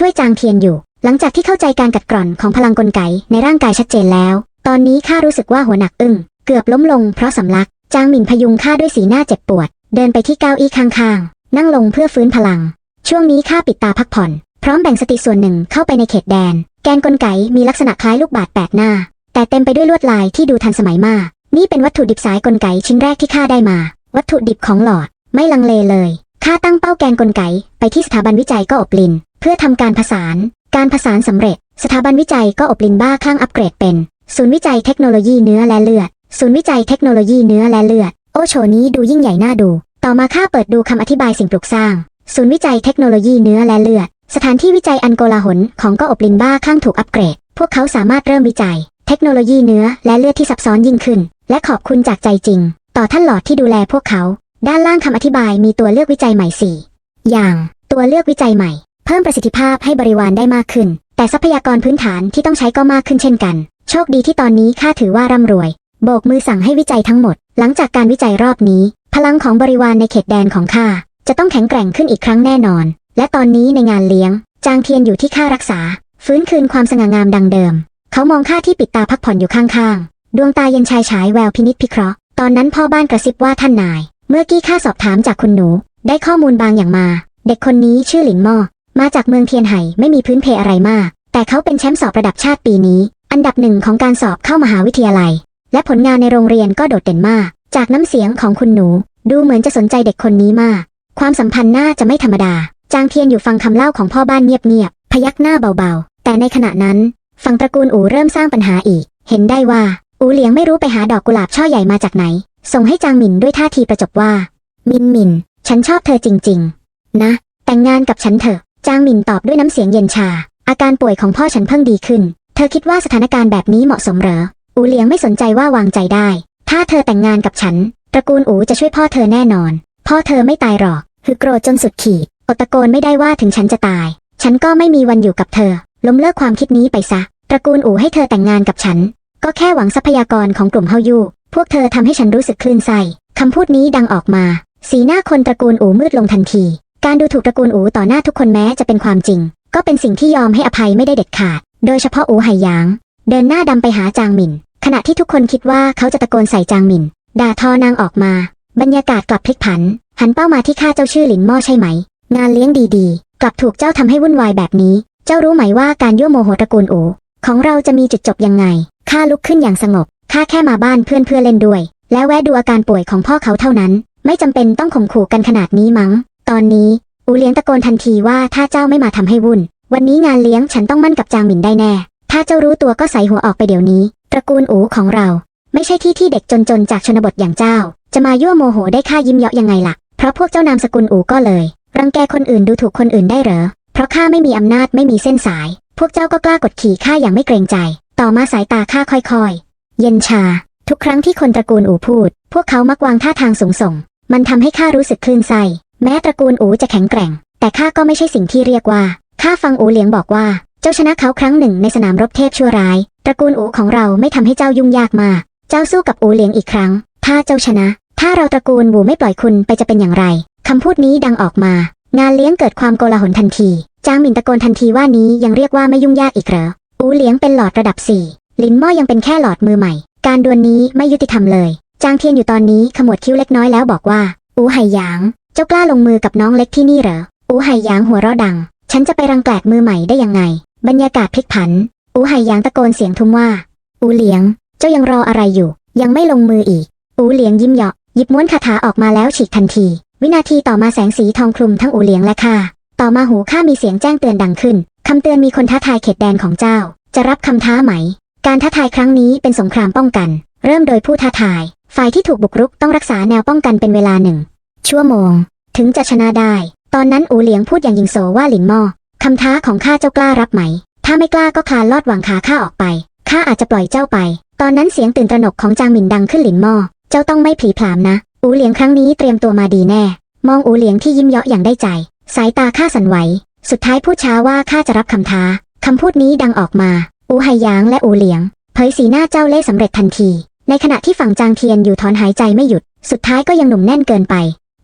ช่วยจางเทียนอยู่ หลังจากที่เข้าใจการกัดกร่อนของพลังกลไกในร่างกายชัดเจนแล้ว ตอนนี้ข้ารู้สึกว่าหัวหนักอึ้งเกือบล้มลงเพราะสำลัก จางหมินพยุงข้าด้วยสีหน้าเจ็บปวด เดินไปที่เก้าอี้ข้างๆ นั่งลงเพื่อฟื้นพลัง ช่วงนี้ข้าปิดตาพักผ่อน พร้อมแบ่งสติส่วนหนึ่งเข้าไปในเขตแดน แกนกลไกมีลักษณะคล้ายลูกบาศก์แปดหน้า แต่เต็มไปด้วยลวดลายที่ดูทันสมัยมาก นี่เป็นวัตถุดิบสายกลไกชิ้นแรกที่ข้าได้มา วัตถุดิบของหลอดไม่ลังเลเลยข้าตั้งเป้าแกนกลไกไปที่สถาบันวิจัยก็อบลิน เพื่อทำการผสาน การผสานสำเร็จ สถาบันวิจัยก็อบลินบ้าคลั่งอัปเกรดเป็น ศูนย์วิจัยเทคโนโลยีเนื้อและเลือด ศูนย์วิจัยเทคโนโลยีเนื้อและเลือด โอโฉนี้ดูยิ่งใหญ่น่าดู ต่อมาข้าเปิดดูคำอธิบายสิ่งปลูกสร้าง ศูนย์วิจัยเทคโนโลยีเนื้อและเลือด สถานที่วิจัยอันโกลาหลของก็อบลินบ้าคลั่งถูกอัปเกรด พวกเขาสามารถเริ่มวิจัย เทคโนโลยีเนื้อและเลือดที่ซับซ้อนยิ่งขึ้น และขอบคุณจากใจจริง ต่อท่านหลอดที่ดูแลพวกเขา ด้านล่างคำอธิบายมีตัวเลือกวิจัยใหม่สี่อย่าง ตัวเลือกวิจัยใหม่ เพิ่มประสิทธิภาพให้บริวารได้มากขึ้น แต่ทรัพยากรพื้นฐานที่ต้องใช้ก็มากขึ้นเช่นกัน โชคดีที่ตอนนี้ข้าถือว่าร่ำรวย โบกมือสั่งให้วิจัยทั้งหมด หลังจากการวิจัยรอบนี้ พลังของบริวารในเขตแดนของข้าจะต้องแข็งแกร่งขึ้นอีกครั้งแน่นอน และตอนนี้ในงานเลี้ยง จางเทียนอยู่ที่ข้ารักษา ฟื้นคืนความสง่างามดังเดิม เขามองข้าที่ปิดตาพักผ่อนอยู่ข้างๆ ดวงตาเย็นชายฉายแววพินิจพิเคราะห์ ตอนนั้นพ่อบ้านกระซิบว่าท่านนาย เมื่อกี้ข้าสอบถามจากคุณหนู ได้ข้อมูลบางอย่างมา เด็กคนนี้ชื่อหลินม่อ มาจากเมืองเทียนไห่ไม่มีพื้นเพอะไรมาก แต่เขาเป็นแชมป์สอบระดับชาติปีนี้ อันดับหนึ่งของการสอบเข้ามหาวิทยาลัย และผลงานในโรงเรียนก็โดดเด่นมาก จากน้ำเสียงของคุณหนู ดูเหมือนจะสนใจเด็กคนนี้มาก ความสัมพันธ์น่าจะไม่ธรรมดา จางเทียนอยู่ฟังคำเล่าของพ่อบ้านเงียบๆพยักหน้าเบาๆ แต่ในขณะนั้น ฝั่งตระกูลอูเริ่มสร้างปัญหาอีก เห็นได้ว่า อูเหลียงไม่รู้ไปหาดอกกุหลาบช่อใหญ่มาจากไหน ส่งให้จางหมินด้วยท่าทีประจบว่า มินมิน ฉันชอบเธอจริง ๆ นะ แต่งงานกับฉันเถอะ จางหมินตอบด้วยน้ำเสียงเย็นชา อาการป่วยของพ่อฉันเพิ่งดีขึ้น เธอคิดว่าสถานการณ์แบบนี้เหมาะสมเหรอ อูเลียงไม่สนใจว่าวางใจได้ ถ้าเธอแต่งงานกับฉัน ตระกูลอูจะช่วยพ่อเธอแน่นอน พ่อเธอไม่ตายหรอกคือโกรธจนสุดขีดอดตะโกนไม่ได้ว่าถึงฉันจะตาย ฉันก็ไม่มีวันอยู่กับเธอ ล้มเลิกความคิดนี้ไปซะ ตระกูลอูให้เธอแต่งงานกับฉัน ก็แค่หวังทรัพยากรของกลุ่มเฮายูพวกเธอทำให้ฉันรู้สึกคลื่นไส้คำพูดนี้ดังออกมา สีหน้าคนตระกูลอูมืดลงทันที การดูถูกตระกูลอูต่อหน้าทุกคนแม้จะเป็นความจริง ก็เป็นสิ่งที่ยอมให้อภัยไม่ได้เด็ดขาด โดยเฉพาะอูไหหยาง เดินหน้าดำไปหาจางหมิน ขณะที่ทุกคนคิดว่าเขาจะตะโกนใส่จางหมิน ด่าทอนางออกมา บรรยากาศกลับพลิกผัน หันเป้ามาที่ข้าเจ้าชื่อหลินหม้อใช่ไหม งานเลี้ยงดีๆ กลับถูกเจ้าทำให้วุ่นวายแบบนี้ เจ้ารู้ไหมว่าการยั่วโมโหตระกูลอูของเราจะมีจุดจบยังไงข้าลุกขึ้นอย่างสงบข้าแค่มาบ้านเพื่อนเพื่อเล่นด้วย แล้วแวะดูอาการป่วยของพ่อเขาเท่านั้น ไม่จำเป็นต้องข่มขู่กันขนาดนี้มั้ง ตอนนี้ อูเลี้ยงตะโกนทันทีว่าถ้าเจ้าไม่มาทำให้วุ่น วันนี้งานเลี้ยงฉันต้องมั่นกับจางหมินได้แน่ ถ้าเจ้ารู้ตัวก็ใส่หัวออกไปเดี๋ยวนี้ ตระกูลอูของเรา ไม่ใช่ที่ที่เด็กจนๆจากชนบทอย่างเจ้า จะมายั่วโมโหได้ค่ายิ้มเยาะยังไงล่ะ เพราะพวกเจ้านามสกุลอูก็เลย รังแกคนอื่นดูถูกคนอื่นได้เหรอ เพราะข้าไม่มีอำนาจไม่มีเส้นสาย พวกเจ้าก็กล้ากดขี่ข้าอย่างไม่เกรงใจ ต่อมาสายตาข้าค่อยๆ เย็นชา ทุกครั้งที่คนตระกูลอูพูด พวกเขามักวางท่าทางสูงส่งมันทำให้ข้ารู้สึกคลื่นไส้ แม้ตระกูลอูจะแข็งแกร่ง แต่ข้าก็ไม่ใช่สิ่งที่เรียกว่าข้าฟังอูเหลียงบอกว่า เจ้าชนะเขาครั้งหนึ่งในสนามรบเทพชั่วร้าย ตระกูลอูของเราไม่ทำให้เจ้ายุ่งยากมาก เจ้าสู้กับอูเหลียงอีกครั้ง ถ้าเจ้าชนะ ถ้าเราตระกูลวูไม่ปล่อยคุณไปจะเป็นอย่างไรคำพูดนี้ดังออกมา งานเลี้ยงเกิดความโกลาหลทันที จางหมินตะโกนทันทีว่านี้ยังเรียกว่าไม่ยุ่งยากอีกเหรออูเหลียงเป็นหลอดระดับสี่ลินม้อยังเป็นแค่หลอดมือใหม่ การดวลนี้ไม่ยุติธรรมเลย จางเทียนอยู่ตอนนี้ขมวดคิ้วเล็กน้อยแล้วบอกว่า อูไหหยาง จ้ากล้าลงมือกับน้องเล็กที่นี่เหรอ อูไหหยางหัวเราะดัง ฉันจะไปรังแกลกมือใหม่ได้ยังไง บรรยากาศพลิกผัน อูไหหยางตะโกนเสียงทุ้มว่า อูเหลียง เจ้ายังรออะไรอยู่ ยังไม่ลงมืออีก อูเหลียงยิ้มเหยาะหยิบม้วนคาถาออกมาแล้วฉีกทันที วินาทีต่อมาแสงสีทองคลุมทั้งอูเหลียงและข้า ต่อมาหูข้ามีเสียงแจ้งเตือนดังขึ้น คำเตือนมีคนท้าทายเขตแดนของเจ้า จะรับคำท้าไหม การท้าทายครั้งนี้เป็นสงครามป้องกัน เริ่มโดยผู้ท้าทาย ฝ่ายที่ถูกบุกรุกต้องรักษาแนวป้องกันเป็นเวลาหนึ่ง ชั่วโมง ถึงจะชนะได้ ตอนนั้นอูเหลียงพูดอย่างยิงโสว่าหลินม้อคำท้าของข้าเจ้ากล้ารับไหม ถ้าไม่กล้าก็คลานลอดวางขาข้าออกไป ข้าอาจจะปล่อยเจ้าไป ตอนนั้นเสียงตื่นตระหนกของจางหมินดังขึ้นหลินม้อเจ้าต้องไม่ผีผลามนะ อูเหลียงครั้งนี้เตรียมตัวมาดีแน่ มองอูเหลียงที่ยิ้มเยาะอย่างได้ใจ สายตาข้าสั่นไหว สุดท้ายพูดช้าว่าข้าจะรับคำท้าคำพูดนี้ดังออกมา อูไหหยางและอูเหลียง เผยสีหน้าเจ้าเล่ห์สำเร็จทันที ในขณะที่ฝั่งจางเทียนอยู่ถอนหายใจไม่หยุด สุดท้ายก็ยังหนุ่มแน่นเกินไป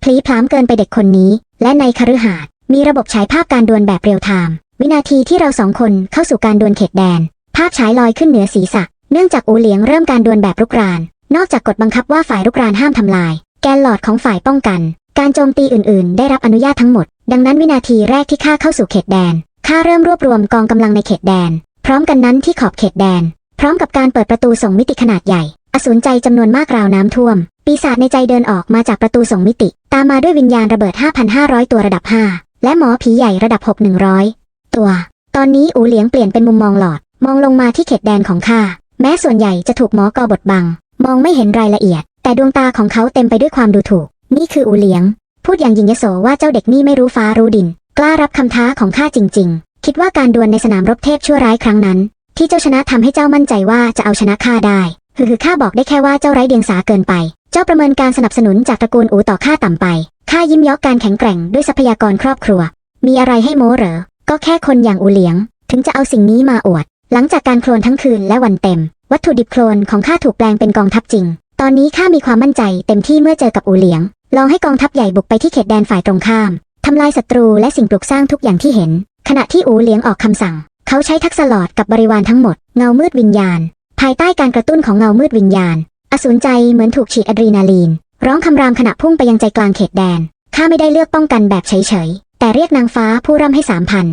พลีพล้ามเกินไปเด็กคนนี้ และในคฤหาสน์มีระบบฉายภาพการดวลแบบเรียลไทม์วินาทีที่เราสองคนเข้าสู่การดวลเขตแดน ภาพฉายลอยขึ้นเหนือศีรษะ เนื่องจากอูเหลียงเริ่มการดวลแบบรุกราน นอกจากกฎบังคับว่าฝ่ายรุกรานห้ามทำลาย แกนหลอดของฝ่ายป้องกัน การโจมตีอื่น ๆ ได้รับอนุญาตทั้งหมด ดังนั้นวินาทีแรกที่ข้าเข้าสู่เขตแดนข้าเริ่มรวบรวมกองกำลังในเขตแดน พร้อมกันนั้นที่ขอบเขตแดน พร้อมกับการเปิดประตูส่งมิติขนาดใหญ่ อสูรใจจำนวนมากราวน้ำท่วม ปีศาจในใจเดินออกมาจากประตูส่งมิติ ตามมาด้วยวิญญาณระเบิด 5,500 ตัวระดับ 5 และหมอผีใหญ่ระดับ 6 100 ตัว ตอนนี้อูเหลียงเปลี่ยนเป็นมุมมองหลอด มองลงมาที่เขตแดนของข้า แม้ส่วนใหญ่จะถูกหมอกอบดบัง มองไม่เห็นรายละเอียด แต่ดวงตาของเขาเต็มไปด้วยความดูถูก นี่คืออูเหลียง พูดอย่างยิงยโสว่าเจ้าเด็กนี่ไม่รู้ฟ้ารู้ดิน กล้ารับคำท้าของข้าจริง ๆ คิดว่าการดวลในสนามรบเทพชั่วร้ายครั้งนั้น ที่เจ้าชนะทำให้เจ้ามั่นใจว่าจะเอาชนะข้าได้ คือคือข้าบอกได้แค่ว่าเจ้าไร้เดียงสาเกินไป เจ้าประเมินการสนับสนุนจากตระกูลอูต่อข้าต่ำไปข้ายิ้มยอกการแข็งแกร่งด้วยทรัพยากรครอบครัว มีอะไรให้โม้เหรอ ก็แค่คนอย่างอูเหลียง ถึงจะเอาสิ่งนี้มาอวด หลังจากการโคลนทั้งคืนและวันเต็ม วัตถุดิบโคลนของข้าถูกแปลงเป็นกองทัพจริง ตอนนี้ข้ามีความมั่นใจเต็มที่เมื่อเจอกับอูเหลียง ลองให้กองทัพใหญ่บุกไปที่เขตแดนฝ่ายตรงข้าม ทำลายศัตรูและสิ่งปลูกสร้างทุกอย่างที่เห็น ขณะที่อูเหลียงออกคำสั่ง เขาใช้ทักษะหลอดกับบริวารทั้งหมด เงามืดวิญญาณ ภายใต้การกระตุ้นของเงามืดวิญญาณ อสูรใจเหมือนถูกฉีดอะดรีนาลีน ร้องคำรามขณะพุ่งไปยังใจกลางเขตแดน ข้าไม่ได้เลือกป้องกันแบบเฉยๆ แต่เรียกนางฟ้าผู้ร่ำให้สามพัน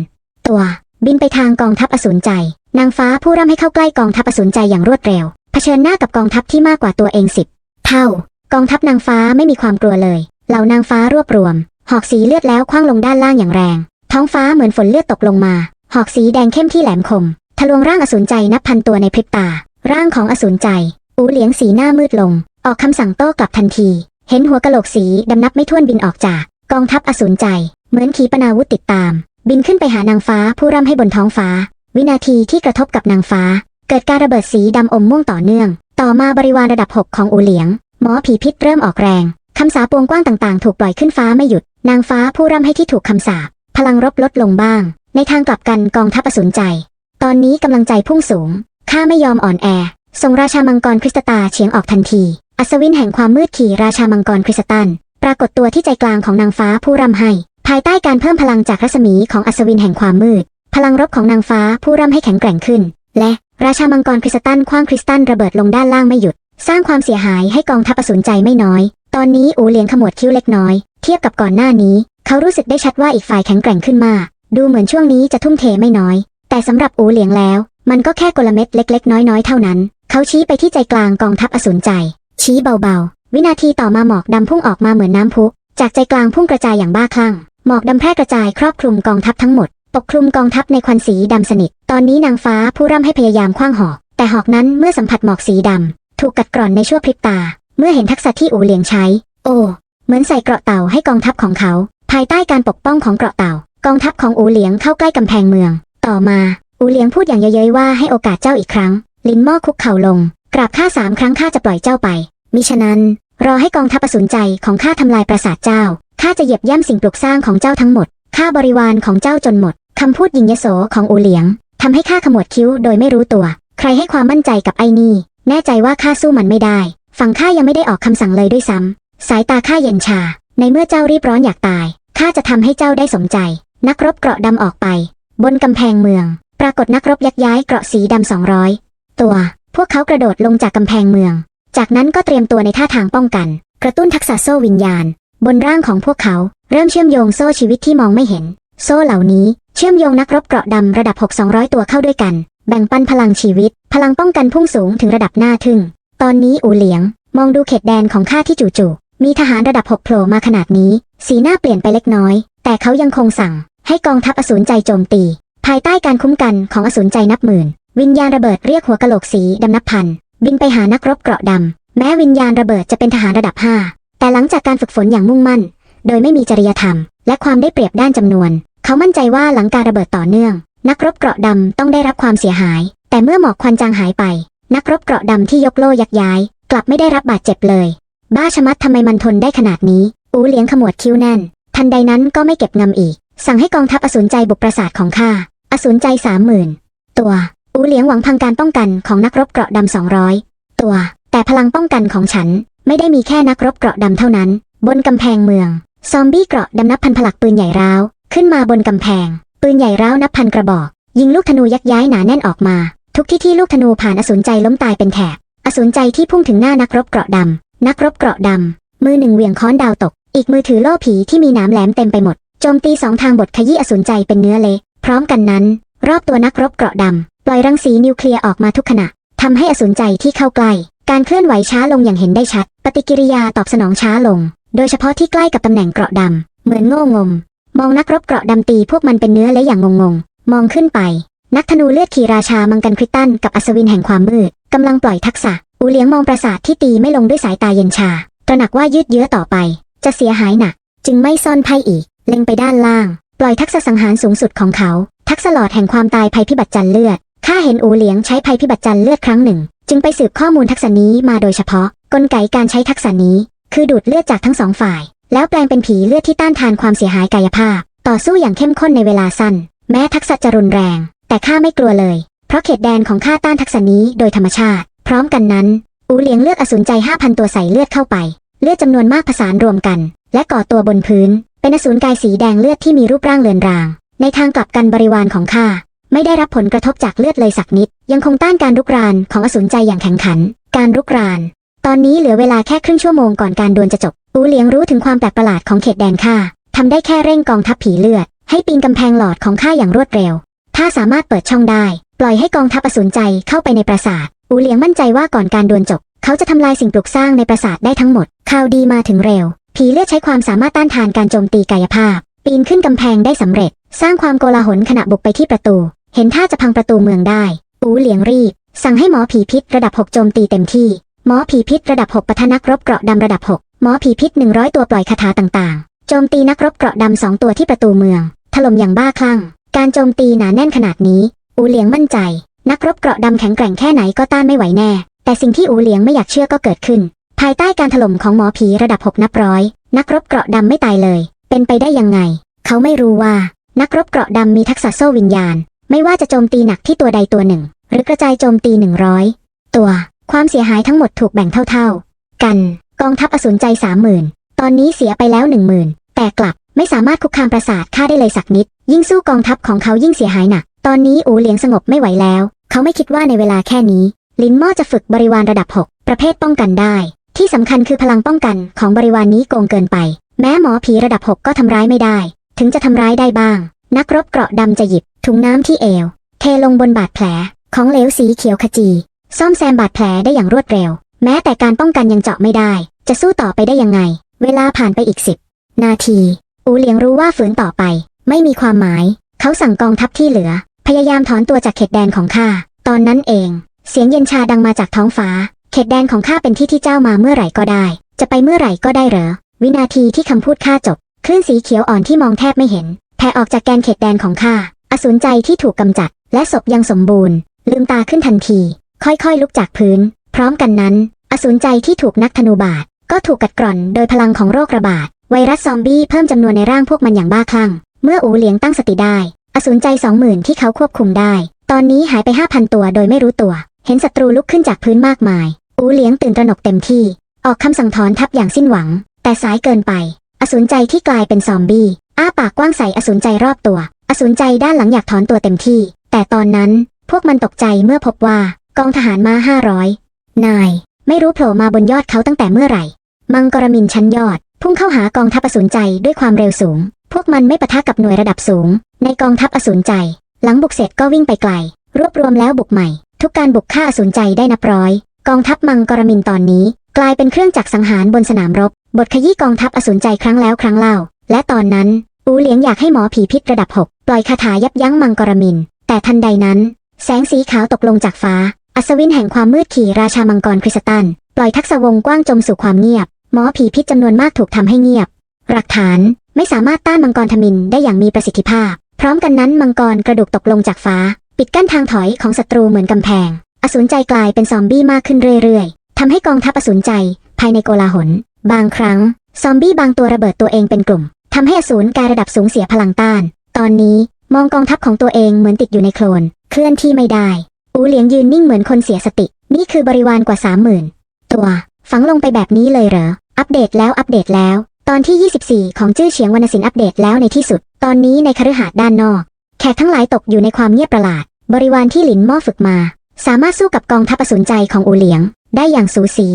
ตัว บินไปทางกองทัพอสูรใจ นางฟ้าผู้ร่ำให้เข้าใกล้กองทัพอสูรใจอย่างรวดเร็ว เผชิญหน้ากับกองทัพที่มากกว่าตัวเองสิบเท่า กองทัพนางฟ้าไม่มีความกลัวเลย เหล่านางฟ้ารวบรวม หอกสีเลือดแล้วคว้างลงด้านล่างอย่างแรง ท้องฟ้าเหมือนฝนเลือดตกลงมา หอกสีแดงเข้มที่แหลมคม ทะลวงร่างอสูรใจนับพันตัวในพริบตา ร่างของอสูรใจ อูเหลียงสีหน้ามืดลง ออกคำสั่งโต้กลับทันที เห็นหัวกะโหลกสีดำนับไม่ถ้วนบินออกจาก กองทัพอสูรใจ เหมือนขีปนาวุธติดตาม บินขึ้นไปหานางฟ้าผู้ร่ำให้บนท้องฟ้า วินาทีที่กระทบกับนางฟ้า เกิดการระเบิดสีดำอมม่วงต่อเนื่อง ต่อมาบริวารระดับ6ของอูเหลียง หมอผีพิษเริ่มออกแรงคำสาปวงกว้างต่างๆ ถูกปล่อยขึ้นฟ้าไม่หยุด นางฟ้าผู้ร่ำให้ที่ถูกคำสาปพลังรบลดลงบ้าง ในทางกลับกันกองทัพอสูรใจ ตอนนี้กำลังใจพุ่งสูงข้าไม่ยอมอ่อนแอ ส่งราชามังกรคริสตาเฉียงออกทันที อัศวินแห่งความมืดขี่ราชามังกรคริสตัน ปรากฏตัวที่ใจกลางของนางฟ้าผู้ร่ำให้ ภายใต้การเพิ่มพลังจากรัศมีของอัศวินแห่งความมืด พลังรบของนางฟ้าผู้ร่ำให้แข็งแกร่งขึ้น และราชามังกรคริสตันคว้างคริสตันระเบิดลงด้านล่างไม่หยุด สร้างความเสียหายให้กองทัพอสูรใจไม่น้อย ตอนนี้อูเหลียงขมวดคิ้วเล็กน้อย เทียบกับก่อนหน้านี้ เขารู้สึกได้ชัดว่าอีกฝ่ายแข็งแกร่งขึ้นมาก ดูเหมือนช่วงนี้จะทุ่มเทไม่น้อย แต่สำหรับอูเหลียงแล้ว มันก็แค่กลเม็ดเล็ก ๆ น้อยๆเท่านั้น เขาชี้ไปที่ใจกลางกองทัพอสูรใจ ชี้เบาๆ วินาทีต่อมาหมอกดำพุ่งออกมาเหมือนน้ำพุจากใจกลางพุ่งกระจายอย่างบ้าคลั่ง หมอกดำแพร่กระจายครอบคลุมกองทัพทั้งหมด ปกคลุมกองทัพในควันสีดำสนิท ตอนนี้นางฟ้าผู้ร่ำให้พยายามคว้างหอก แต่หอกนั้นเมื่อสัมผัสหมอกสีดำถูกกัดกร่อนในชั่วพริบตา เมื่อเห็นทักษะที่อูเหลียงใช้ โอ้เหมือนใส่เกราะเต่าให้กองทัพของเขา ภายใต้การปกป้องของเกราะเต่า กองทัพของอูเหลียงเข้าใกล้กำแพงเมือง ต่อมาอูเหลียงพูดอย่างเย้ยๆว่าให้โอกาสเจ้าอีกครั้ง ลินม้อคุกเข่าลง กราบข้าสามครั้งข้าจะปล่อยเจ้าไป มิฉะนั้น รอให้กองทัพอสูรใจของข้าทำลายปราสาทเจ้า ข้าจะเหยียบย่ำสิ่งปลูกสร้างของเจ้าทั้งหมด ข้าบริวารของเจ้าจนหมด คำพูดยิงยโสของอูเหลียงทำให้ข้าขมวดคิ้วโดยไม่รู้ตัว ใครให้ความมั่นใจกับไอ้นี่ แน่ใจว่าข้าสู้มันไม่ได้ ฝั่งข้ายังไม่ได้ออกคำสั่งเลยด้วยซ้ำ สายตาข้าเย็นชา ในเมื่อเจ้ารีบร้อนอยากตาย ข้าจะทำให้เจ้าได้สมใจ นักรบเกราะดำออกไป บนกำแพงเมือง ปรากฏนักรบยักย้ายเกราะสีดำสองร้อย ตัว พวกเขากระโดดลงจากกำแพงเมือง จากนั้นก็เตรียมตัวในท่าทางป้องกัน กระตุ้นทักษะโซ่วิญญาณ บนร่างของพวกเขาเริ่มเชื่อมโยงโซ่ชีวิตที่มองไม่เห็น โซ่เหล่านี้เชื่อมโยงนักรบเกราะดำระดับ 6 200 ตัวเข้าด้วยกัน แบ่งปันพลังชีวิต พลังป้องกันพุ่งสูงถึงระดับหน้าทึ่ง ตอนนี้อูเหลียง มองดูเขตแดนของข้าที่จู่ๆมีทหารระดับ6โผล่มาขนาดนี้ สีหน้าเปลี่ยนไปเล็กน้อย แต่เขายังคงสั่ง ให้กองทัพอสูรใจโจมตี ภายใต้การคุ้มกันของอสูรใจนับหมื่น วิญญาณระเบิดเรียกหัวกะโหลกสีดำนับพัน บินไปหานักรบเกราะดำ แม้วิญญาณระเบิดจะเป็นทหารระดับ 5 แต่หลังจากการฝึกฝนอย่างมุ่งมั่น โดยไม่มีจริยธรรม และความได้เปรียบด้านจำนวน เขามั่นใจว่าหลังการระเบิดต่อเนื่อง นักรบเกราะดำต้องได้รับความเสียหาย แต่เมื่อหมอกควันจางหายไป นักรบเกราะดำที่ยกโล่ยักย้าย กลับไม่ได้รับบาดเจ็บเลย บ้าชะมัดทำไมมันทนได้ขนาดนี้ อูเลียงขมวดคิ้วแน่น ทันใดนั้นก็ไม่เก็บงำอีก สั่งให้กองทัพอสูรใจบุกปราสาทของข้าอสูรใจสามหมื่นตัว อูเหลียงหวังพังการป้องกันของนักรบเกราะดำสองร้อยตัว แต่พลังป้องกันของฉัน ไม่ได้มีแค่นักรบเกราะดำเท่านั้น บนกำแพงเมือง ซอมบี้เกราะดำนับพันผลักปืนใหญ่ร้าว ขึ้นมาบนกำแพง ปืนใหญ่ร้าวนับพันกระบอก ยิงลูกธนูยักย้ายหนาแน่นออกมา ทุกที่ที่ลูกธนูผ่านอสูรใจล้มตายเป็นแถบอสูรใจที่พุ่งถึงหน้านักรบเกราะดำนักรบเกราะดำมือหนึ่งเหวี่ยงค้อนดาวตก อีกมือถือโล่ผีที่มีหนามแหลมเต็มไปหมดโจมตีสองทางบทขยี้อสูรใจเป็นเนื้อเละพร้อมกันนั้น รอบตัวนักรบเกราะดำ ปล่อยรังสีนิวเคลียร์ออกมาทุกขณะทำให้อสูรใจที่เข้าใกล้ การเคลื่อนไหวช้าลงอย่างเห็นได้ชัด ปฏิกิริยาตอบสนองช้าลง โดยเฉพาะที่ใกล้กับตำแหน่งเกราะดำ เหมือนโง่งม มองนักรบเกราะดำตีพวกมันเป็นเนื้อและอย่างงงๆ มองขึ้นไป นักธนูเลือดขี่ราชามังกันคริสตันกับอัศวินแห่งความมืดกำลังปล่อยทักษะ อูเลียงมองปราสาทที่ตีไม่ลงด้วยสายตาเย็นชา ตระหนักว่ายืดเยื้อต่อไป จะเสียหายหนัก จึงไม่ซ่อนไพ่อีก เล็งไปด้านล่าง ปล่อยทักษะสังหารสูงสุดของเขา ทักษะหลอดแห่งความตายภัยพิบัติจันเลือด ข้าเห็นอูเหลียงใช้ภัยพิบัติจันเลือดครั้งหนึ่ง จึงไปสืบข้อมูลทักษะนี้มาโดยเฉพาะ กลไกการใช้ทักษะนี้ คือดูดเลือดจากทั้งสองฝ่าย แล้วแปลงเป็นผีเลือดที่ต้านทานความเสียหายกายภาพ ต่อสู้อย่างเข้มข้นในเวลาสั้น แม้ทักษะจะรุนแรง แต่ข้าไม่กลัวเลย เพราะเขตแดนของข้าต้านทักษะนี้โดยธรรมชาติ พร้อมกันนั้น อูเหลียงเลือกอสูรใจห้าพันตัวใส่เลือดเข้าไป เลือดจำนวนมากผสานรวมกัน และก่อตัวบนพื้น เป็นอสูรกายสีแดงเลือดที่มีรูปร่างเลือนราง ในทางกลับกันบริวารของข้า ไม่ได้รับผลกระทบจากเลือดเลยสักนิด ยังคงต้านการรุกรานของอสูรใจอย่างแข็งขัน การรุกราน ตอนนี้เหลือเวลาแค่ครึ่งชั่วโมงก่อนการดวลจะจบ อูเหลียงรู้ถึงความแปลกประหลาดของเขตแดนข้าทำได้แค่เร่งกองทัพผีเลือด ให้ปีนกำแพงหลอดของข้าอย่างรวดเร็ว ถ้าสามารถเปิดช่องได้ ปล่อยให้กองทัพอสูรใจเข้าไปในปราสาท อูเหลียงมั่นใจว่าก่อนการดวลจบ เขาจะทำลายสิ่งปลูกสร้างในปราสาทได้ทั้งหมด ข่าวดีมาถึงเร็ว ผีเลือดใช้ความสามารถต้านทานการโจมตีกายภาพ ปีนขึ้นกำแพงได้สำเร็จ สร้างความโกลาหลขณะบุกไปที่ประตู เห็นท่าจะพังประตูเมืองได้อูเหลียงรีบ สั่งให้หมอผีพิษระดับ 6 โจมตีเต็มที่ หมอผีพิษระดับ 6ปะทะนักรบเกราะดำระดับ 6 หมอผีพิษ 100 ตัวปล่อยคาถาต่างๆ โจมตีนักรบเกราะดำสองตัวที่ประตูเมือง ถล่มอย่างบ้าคลั่ง การโจมตีหนาแน่นขนาดนี้ อูเหลียงมั่นใจ นักรบเกราะดำแข็งแกร่งแค่ไหนก็ต้านไม่ไหวแน่ แต่สิ่งที่อูเหลียงไม่อยากเชื่อก็เกิดขึ้น ภายใต้การถล่มของหมอผีระดับ 6 นับร้อย นักรบเกราะดำไม่ตายเลย เป็นไปได้ยังไง เขาไม่รู้ว่า นักรบเกราะดำมีทักษะโซ่วิญญาณ ไม่ว่าจะโจมตีหนักที่ตัวใดตัวหนึ่ง หรือกระจายโจมตีหนึ่งร้อยตัว ความเสียหายทั้งหมดถูกแบ่งเท่าๆ กัน กองทัพอสูรใจสามหมื่นตอนนี้เสียไปแล้วหนึ่งหมื่นแต่กลับไม่สามารถคุกคามปราสาทข้าได้เลยสักนิด ยิ่งสู้กองทัพของเขายิ่งเสียหายหนัก ตอนนี้อูเหลียงสงบไม่ไหวแล้ว เขาไม่คิดว่าในเวลาแค่นี้ ลินม่อจะฝึกบริวารระดับ 6 ประเภทป้องกันได้ ที่สำคัญคือพลังป้องกันของบริวารนนี้โกงเกินไป แม้หมอผีระดับ 6 ก็ทำร้ายไม่ได้ ถึงจะทำร้ายได้บ้าง นักรบเกราะดำจะหยิบ ถุงน้ำที่เอว เทลงบนบาดแผล ของเหลวสีเขียวขจี ซ่อมแซมบาดแผลได้อย่างรวดเร็ว แม้แต่การป้องกันยังเจาะไม่ได้ จะสู้ต่อไปได้ยังไง เวลาผ่านไปอีกสิบนาที อูเหลียงรู้ว่าฝืนต่อไป ไม่มีความหมาย เขาสั่งกองทัพที่เหลือ พยายามถอนตัวจากเขตแดนของข้า ตอนนั้นเอง เสียงเย็นชาดังมาจากท้องฟ้า เขตแดนของข้าเป็นที่ที่เจ้ามาเมื่อไหร่ก็ได้ จะไปเมื่อไหร่ก็ได้เหรอ วินาทีที่คำพูดข้าจบ คลื่นสีเขียวอ่อนที่มองแทบไม่เห็น แผ่ออกจากแกนเขตแดนของข้า อสูรใจที่ถูกกำจัด และศพยังสมบูรณ์ ลืมตาขึ้นทันที ค่อยๆ ลุกจากพื้น พร้อมกันนั้น อสูรใจที่ถูกนักธนูบาดก็ถูกกัดกร่อนโดยพลังของโรคระบาด ไวรัสซอมบี้เพิ่มจำนวนในร่างพวกมันอย่างบ้าคลั่ง เมื่ออูเหลียงตั้งสติได้ อสูรใจสองหมื่นที่เขาควบคุมได้ ตอนนี้หายไปห้าพันตัวโดยไม่รู้ตัว เห็นศัตรูลุกขึ้นจากพื้นมากมาย อูเหลียงตื่นตระหนกเต็มที่ ออกคำสั่งถอนทัพอย่างสิ้นหวัง แต่สายเกินไป อสูรใจที่กลายเป็นซอมบี้อ้าปากกว้างใส่อสูรใจรอบตัว อสูรใจด้านหลังอยากถอนตัวเต็มที่ แต่ตอนนั้นพวกมันตกใจเมื่อพบว่ากองทหารมาห้าร้อยนาย ไม่รู้โผล่มาบนยอดเขาตั้งแต่เมื่อไหร่ มังกรมินชั้นยอด พุ่งเข้าหากองทัพอสูรใจด้วยความเร็วสูง พวกมันไม่ปะทะกับหน่วยระดับสูง ในกองทัพอสูรใจ หลังบุกเสร็จก็วิ่งไปไกล รวบรวมแล้วบุกใหม่ ทุกการบุกฆ่าอสูรใจได้นับร้อย กองทัพมังกรมินตอนนี้ กลายเป็นเครื่องจักรสังหารบนสนามรบ บทขยี้กองทัพอสูรใจครั้งแล้วครั้งเล่า และตอนนั้น อูเหลียงอยากให้หมอผีพิษระดับ6ปล่อยคาถายับยั้งมังกรมิน แต่ทันใดนั้น แสงสีขาวตกลงจากฟ้า อัศวินแห่งความมืดขี่ราชามังกรคริสตัน ปล่อยทักษะวงกว้างจมสู่ความเงียบ หมอผีพิษจำนวนมากถูกทำให้เงียบ หลักฐานไม่สามารถต้านมังกรทมินได้อย่างมีประสิทธิภาพ พร้อมกันนั้นมังกรกระดูกตกลงจากฟ้า ปิดกั้นทางถอยของศัตรูเหมือนกำแพง อสูรใจกลายเป็นซอมบี้มากขึ้นเรื่อยๆทำให้กองทัพอสูรใจ ภายในโกลาหล บางครั้ง ซอมบี้บางตัวระเบิดตัวเองเป็นกลุ่ม ทำให้อสูรกายระดับสูงเสียพลังต้าน ตอนนี้มองกองทัพของตัวเองเหมือนติดอยู่ในโคลน เคลื่อนที่ไม่ได้ อูเหลียงยืนนิ่งเหมือนคนเสียสติ นี่คือบริวารกว่าสามหมื่นตัว ฝังลงไปแบบนี้เลยเหรอ อัปเดตแล้วอัปเดตแล้ว ตอนที่ 24 ของจื้อเฉียงวรรณศิลป์อัปเดตแล้วในที่สุด ตอนนี้ในคฤหาสน์ด้านนอก แขกทั้งหลายตกอยู่ในความเงียบประหลาด บริวารที่หลินม้อฝึกมา สามารถสู้กับกองทัพอสูรใจของอูเหลียง ได้อย่างสูสี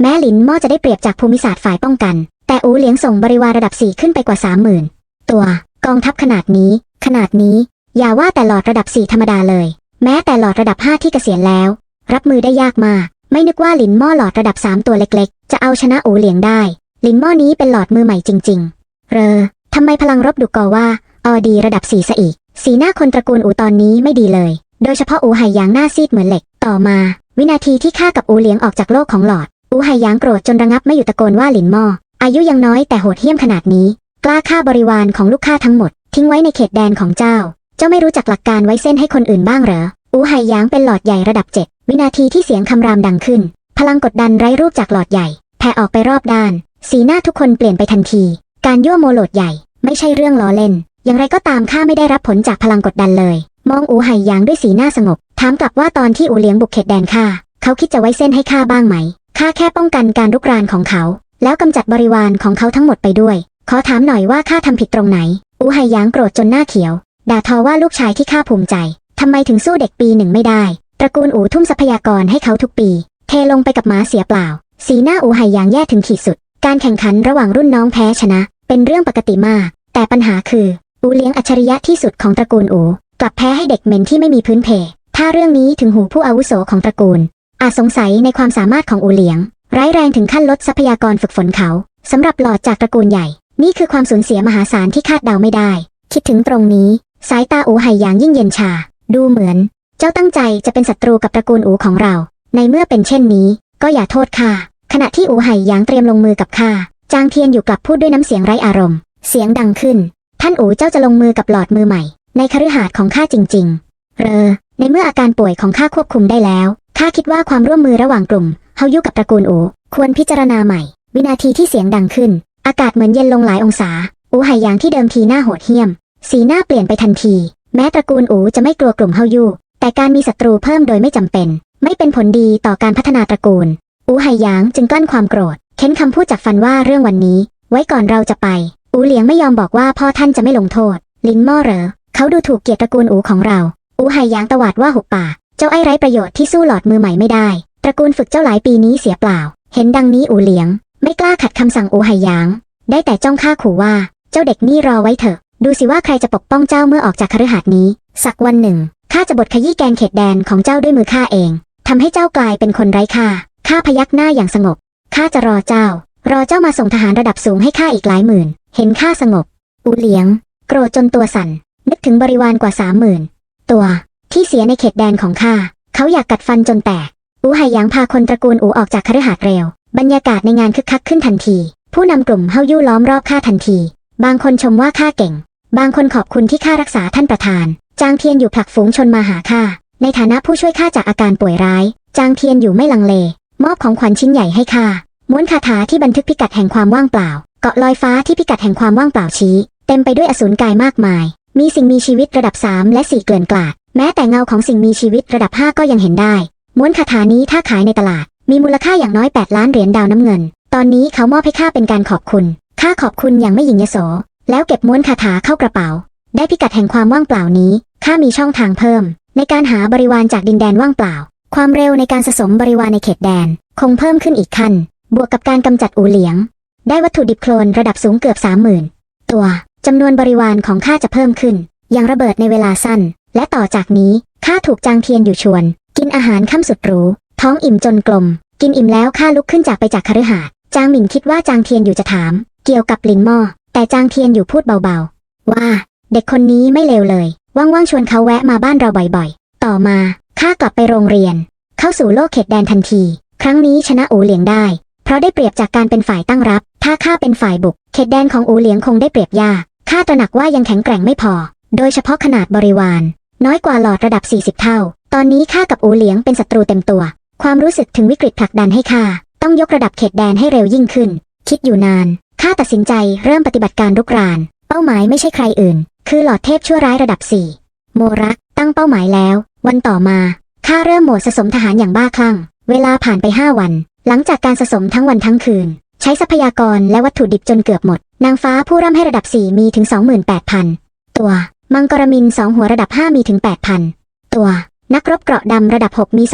แม้หลินม้อจะได้เปรียบจากภูมิศาสตร์ฝ่ายป้องกัน แต่อูเหลียงส่งบริวารระดับสี่ขึ้นไปกว่าสามหมื่นตัว กองทัพขนาดนี้ ขนาดนี้ อย่าว่าแต่หลอดระดับสี่ธรรมดาเลย แม้แต่หลอดระดับห้าที่เกษียณแล้ว รับมือได้ยากมาก ไม่นึกว่าหลินหม้อหลอดระดับสามตัวเล็กๆ จะเอาชนะอูเหลียงได้ หลินหม้อนี้เป็นหลอดมือใหม่จริง ๆ เรอทำไมพลังรบดุกอว่า ออดีระดับสี่ซะอีก สีหน้าคนตระกูลอูตอนนี้ไม่ดีเลย โดยเฉพาะอูไหหยางหน้าซีดเหมือนเหล็ก ต่อมา วินาทีที่ข้ากับอูเหลียงออกจากโลกของหลอด อูไหหยางโกรธจนระงับไม่อยู่ตะโกนว่าหลินหม้อ อายุยังน้อยแต่โหดเหี้ยมขนาดนี้ กล้าฆ่าบริวารของลูกค้าทั้งหมด ทิ้งไว้ในเขตแดนของเจ้า เจ้าไม่รู้จักหลักการไว้เส้นให้คนอื่นบ้างเหรอ อูไหหยางเป็นหลอดใหญ่ระดับเจ็ดวินาทีที่เสียงคำรามดังขึ้น พลังกดดันไร้รูปจากหลอดใหญ่แผ่ออกไปรอบด้าน สีหน้าทุกคนเปลี่ยนไปทันที การยั่วโมโหลดใหญ่ ไม่ใช่เรื่องล้อเล่น อย่างไรก็ตามข้าไม่ได้รับผลจากพลังกดดันเลย มองอูไหหยางด้วยสีหน้าสงบ ถามกลับว่าตอนที่อูเหลียงบุกเขตแดนข้าเขาคิดจะไว้เส้นให้ข้าบ้างไหมข้าแค่ป้องกันการรุกรานของเขา แล้วกำจัดบริวารของเขาทั้งหมดไปด้วย ขอถามหน่อยว่าข้าทำผิดตรงไหน อูไหหยางโกรธจนหน้าเขียว ด่าทอว่าลูกชายที่ข้าภูมิใจทำไมถึงสู้เด็กปีหนึ่งไม่ได้ ตระกูลอูทุ่มทรัพยากรให้เขาทุกปี เทลงไปกับหมาเสียเปล่า สีหน้าอูไหหยางแย่ถึงขีดสุด การแข่งขันระหว่างรุ่นน้องแพ้ชนะ เป็นเรื่องปกติมาก แต่ปัญหาคือ อูเลี้ยงอัจฉริยะที่สุดของตระกูลอู กลับแพ้ให้เด็กเหม็นที่ไม่มีพื้นเพ ถ้าเรื่องนี้ถึงหูผู้อาวุโสของตระกูล อาจสงสัยในความสามารถของอูเหลียง ร้ายแรงถึงขั้นลดทรัพยากรฝึกฝนเขาสำหรับหลอดจากตระกูลใหญ่ นี่คือความสูญเสียมหาศาลที่คาดเดาไม่ได้ คิดถึงตรงนี้ สายตาอูไหหยางยิ่งเย็นชา ดูเหมือน เจ้าตั้งใจจะเป็นศัตรูกับตระกูลอูของเรา ในเมื่อเป็นเช่นนี้ ก็อย่าโทษข้าขณะที่อูไหหยางเตรียมลงมือกับข้าจางเทียนอยู่กลับพูดด้วยน้ำเสียงไร้อารมณ์ เสียงดังขึ้น ท่านอูเจ้าจะลงมือกับหลอดมือใหม่ ในคฤหาสน์ของข้าจริง ๆ เรอ ในเมื่ออาการป่วยของข้าควบคุมได้แล้วข้าคิดว่าความร่วมมือระหว่างกลุ่ม เฮายุกับตระกูลอูควรพิจารณาใหม่ วินาทีที่เสียงดังขึ้น อากาศเหมือนเย็นลงหลายองศา อูไหหยางที่เดิมทีหน้าโหดเหี้ยม สีหน้าเปลี่ยนไปทันที แม้ตระกูลอูจะไม่กลัวกลุ่มเฮายุแต่การมีศัตรูเพิ่มโดยไม่จำเป็น ไม่เป็นผลดีต่อการพัฒนาตระกูล อูไหหยางจึงกลั้นความโกรธ เค้นคำพูดจากฟันว่าเรื่องวันนี้ ไว้ก่อนเราจะไป อูเหลียงไม่ยอมบอกว่าพ่อท่านจะไม่ลงโทษ ลินม่อเหรอ เขาดูถูกเกียรติตระกูลอูของเรา อูไหหยางตวาดว่าหุบปาก เจ้าไอ้ไร้ประโยชน์ที่สู้หลอดมือใหม่ไม่ได้ ตระกูลฝึกเจ้าหลายปีนี้เสียเปล่า เห็นดังนี้อูเหลียง ไม่กล้าขัดคำสั่งอูไหหยาง ได้แต่จ้องข้าขู่ว่า เจ้าเด็กนี่รอไว้เถอะ ดูสิว่าใครจะปกป้องเจ้าเมื่อออกจากคฤหาสน์นี้ สักวันหนึ่งข้าจะบดขยี้แกนเขตแดนของเจ้าด้วยมือข้าเองทำให้เจ้ากลายเป็นคนไร้ค่าข้าพยักหน้าอย่างสงบข้าจะรอเจ้า รอเจ้ามาส่งทหารระดับสูงให้ข้าอีกหลายหมื่น เห็นข้าสงบ อูเหลียง โกรธจนตัวสั่น นึกถึงบริวารกว่าสามหมื่นตัวที่เสียในเขตแดนของข้าเขาอยากกัดฟันจนแตก อูไหหยางพาคนตระกูลอูออกจากคฤหาสน์เร็ว บรรยากาศในงานคึกคักขึ้นทันที ผู้นำกลุ่มเฮายู่ล้อมรอบข้าทันที บางคนชมว่าข้าเก่ง บางคนขอบคุณที่ข้ารักษาท่านประธาน จางเทียนอยู่ผลักฝูงชนมาหาข้า ในฐานะผู้ช่วยข้าจากอาการป่วยร้าย จางเทียนอยู่ไม่ลังเล มอบของขวัญชิ้นใหญ่ให้ข้า ม้วนคาถาที่บันทึกพิกัดแห่งความว่างเปล่า เกาะลอยฟ้าที่พิกัดแห่งความว่างเปล่าชี้ เต็มไปด้วยอสูรกายมากมาย มีสิ่งมีชีวิตระดับ 3 และ 4 เกลื่อนกลาด แม้แต่เงาของสิ่งมีชีวิตระดับ 5 ก็ยังเห็นได้ ม้วนคาถานี้ถ้าขายในตลาด มีมูลค่าอย่างน้อย 8 ล้านเหรียญดาวน้ำเงิน ตอนนี้เขามอบให้ข้าเป็นการขอบคุณ ข้าขอบคุณอย่างไม่หยิ่งยโส แล้วเก็บม้วนคาถาเข้ากระเป๋า ได้พิกัดแห่งความว่างเปล่านี้ข้ามีช่องทางเพิ่ม ในการหาบริวารจากดินแดนว่างเปล่า ความเร็วในการสะสมบริวารในเขตแดน คงเพิ่มขึ้นอีกขั้น บวกกับการกำจัดอูเหลียง ได้วัตถุดิบโคลนระดับสูงเกือบสามหมื่นตัวจำนวนบริวารของข้าจะเพิ่มขึ้น อย่างระเบิดในเวลาสั้น และต่อจากนี้ข้าถูกจางเทียนอยู่ชวน กินอาหารค่ำสุดหรู ท้องอิ่มจนกลม กินอิ่มแล้วข้าลุกขึ้นจากไปจากคฤหาสน์จางหมินคิดว่าจางเทียนอยู่จะถาม เกี่ยวกับลินหม้อแต่จางเทียนอยู่พูดเบาๆ ว่า เด็กคนนี้ไม่เลวเลย ว่างๆชวนเขาแวะมาบ้านเราบ่อยๆ ต่อมาข้ากลับไปโรงเรียน เข้าสู่โลกเขตแดนทันที ครั้งนี้ชนะอูเหลียงได้ เพราะได้เปรียบจากการเป็นฝ่ายตั้งรับ ถ้าข้าเป็นฝ่ายบุก เขตแดนของอูเหลียงคงได้เปรียบยากข้าตระหนักว่ายังแข็งแกร่งไม่พอ โดยเฉพาะขนาดบริวาร น้อยกว่าหลอดระดับ 40 เท่า ตอนนี้ข้ากับอูเหลียงเป็นศัตรูเต็มตัว ความรู้สึกถึงวิกฤตผลักดันให้ข้าต้องยกระดับเขตแดนให้เร็วยิ่งขึ้น คิดอยู่นานข้าตัดสินใจเริ่มปฏิบัติการรุกราน เป้าหมายไม่ใช่ใครอื่น คือหลอดเทพชั่วร้ายระดับ4โมรักตั้งเป้าหมายแล้ว วันต่อมาข้าเริ่มโหมดสะสมทหารอย่างบ้าคลั่ง เวลาผ่านไป5วัน หลังจากการสะสมทั้งวันทั้งคืน ใช้ทรัพยากรและวัตถุดิบจนเกือบหมด นางฟ้าผู้ร่ำให้ระดับ 4 มีถึง 28,000 ตัว มังกรมินสองหัวระดับ 5 มีถึง 8,000 ตัว นักรบเกราะดำระดับ 6 มี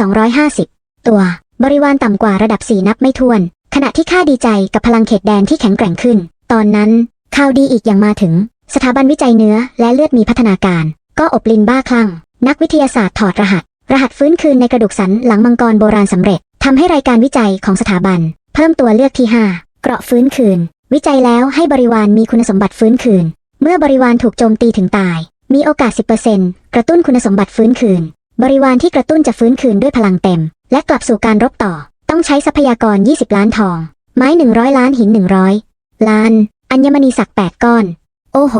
250 ตัว บริวารต่ำกว่าระดับ 4 นับไม่ถ้วน ขณะที่ข้าดีใจกับพลังเขตแดนที่แข็งแกร่งขึ้น ตอนนั้นข่าวดีอีกอย่างมาถึง สถาบันวิจัยเนื้อและเลือดมีพัฒนาการ ก็อบลินบ้าคลั่ง นักวิทยาศาสตร์ถอดรหัส รหัสฟื้นคืนในกระดูกสันหลังมังกรโบราณสำเร็จทำให้รายการวิจัยของสถาบัน เพิ่มตัวเลือกที่ 5 เกราะฟื้นคืน วิจัยแล้วให้บริวารมีคุณสมบัติฟื้นคืน เมื่อบริวารถูกโจมตีถึงตาย มีโอกาส 10%กระตุ้นคุณสมบัติฟื้นคืน บริวารที่กระตุ้นจะฟื้นคืนด้วยพลังเต็ม และกลับสู่การรบต่อ ต้องใช้ทรัพยากร 20 ล้านทอง ไม้ 100 ล้านหิน 100 ล้าน อัญมณีสัก 8 ก้อน โอ้โห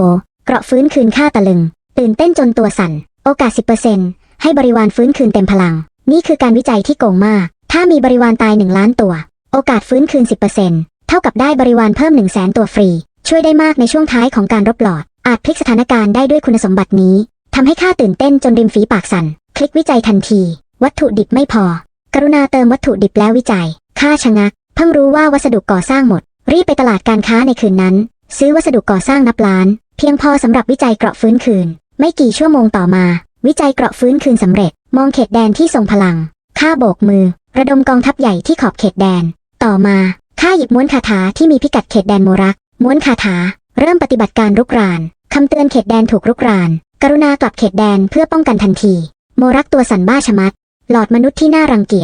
เกราะฟื้นคืนค่าตะลึง ตื่นเต้นจนตัวสั่น โอกาส 10%ให้บริวารฟื้นคืนเต็มพลัง นี่คือการวิจัยที่โกงมาก ถ้ามีบริวารตาย 1 ล้านตัว โอกาสฟื้นคืน 10%เท่ากับได้บริวารเพิ่ม 1 0 0 0 0แสนตัวฟรี ช่วยได้มากในช่วงท้ายของการรบหลอด อาจพลิกสถานการณ์ได้ด้วยคุณสมบัตินี้ทำให้ข้าตื่นเต้นจนริมฝีปากสั่น ลิกวิจัยทันที วัตถุดิบไม่พอ กรุณาเติมวัตถุดิบแล้ววิจัย ค่าชะงัก เพิ่งรู้ว่าวัสดุก่อสร้างหมด รีบไปตลาดการค้าในคืนนั้น ซื้อวัสดุก่อสร้างนับล้าน เพียงพอสำหรับวิจัยเกราะฟื้นคืน ไม่กี่ชั่วโมงต่อมา วิจัยเกราะฟื้นคืนสำเร็จ มองเขตแดนที่ทรงพลังข้าโบกมือ ระดมกองทัพใหญ่ที่ขอบเขตแดน ต่อมาข้าหยิบม้วนคาถาที่มีพิกัดเขตแดนโมรัก ม้วนคาถา เริ่มปฏิบัติการรุกราน คำเตือนเขตแดนถูกรุกราน กรุณากลับเขตแดนเพื่อป้องกันทันที โมรักตัวสันบ้าชะมัด หลอดมนุษย์ที่น่ารังเกียจ